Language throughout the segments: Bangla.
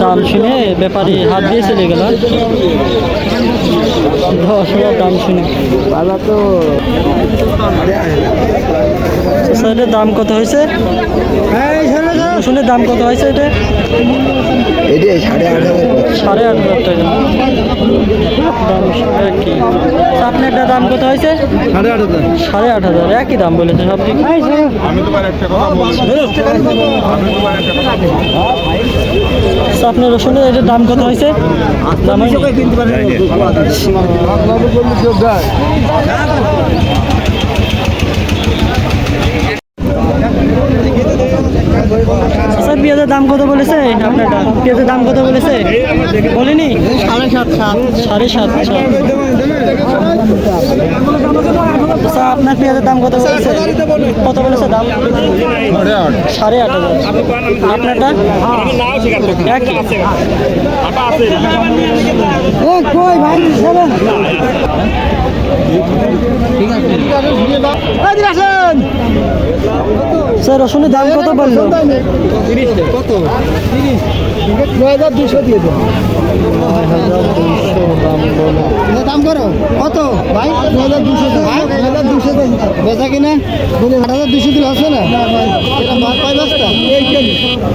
দাম শুনে ব্যাপারী হাত দিয়ে চলে গেল। দশ হাজার দাম শুনে। তো এটার দাম কত হয়েছে? শুনে দাম কত হয়েছে এটা? সাড়ে আট হাজার টাকা। দাম একই আপনি দাম কত হয়েছে? সাড়ে আট হাজার। সাড়ে আট হাজার একই দাম বলেছে সব ঠিক আপনার রসুনের এটার দাম কত হয়েছে? দাম? আচ্ছা পেঁয়াজের দাম কত বলেছে? আপনারটা পেঁয়াজের দাম কত বলেছে? বলিনি? সাড়ে সাত সাত। সাড়ে সাত আচ্ছা আপনার পেঁয়াজের দাম কত বলেছে? কত বলেছে দাম? সাড়ে আট আপনারটা? কই ভাই? স্যার রসুনের দাম কত বলল কত? নয় হাজার দুশো দিয়ে দেবো। দাম দাম করো। কত? ভাই? দু হাজার দুশো দু হাজার দুশো বেচা কিনা? বলে আট হাজার দুশো না? এরা মাছ পাই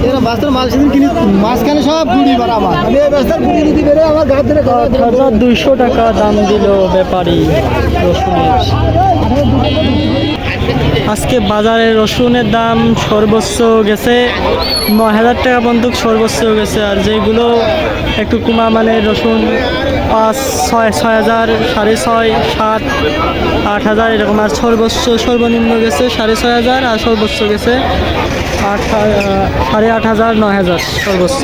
এরা বাস্তার মাল সেদিন কিনে মাঝখানে সব বাড়া আমার আমি এই বাস্তার গুড়ি যদি বেড়ে আমার গাছ ধরে আট হাজার দুইশো টাকা দাম দিল ব্যাপারী রসুনের। আজকে বাজারে রসুনের দাম সর্বোচ্চ গেছে, নয় হাজার টাকা পর্যন্ত সর্বোচ্চ গেছে, আর যেগুলো একটু কুমা মানে রসুন পাঁচ, ছয় ছয় হাজার, সাড়ে ছয়, সাত, আট হাজার এরকম, আর সর্বোচ্চ, সর্বনিম্ন গেছে সাড়ে ছয় হাজার, আর সর্বোচ্চ গেছে আট সাড়ে আট হাজার, নয় হাজার সর্বোচ্চ।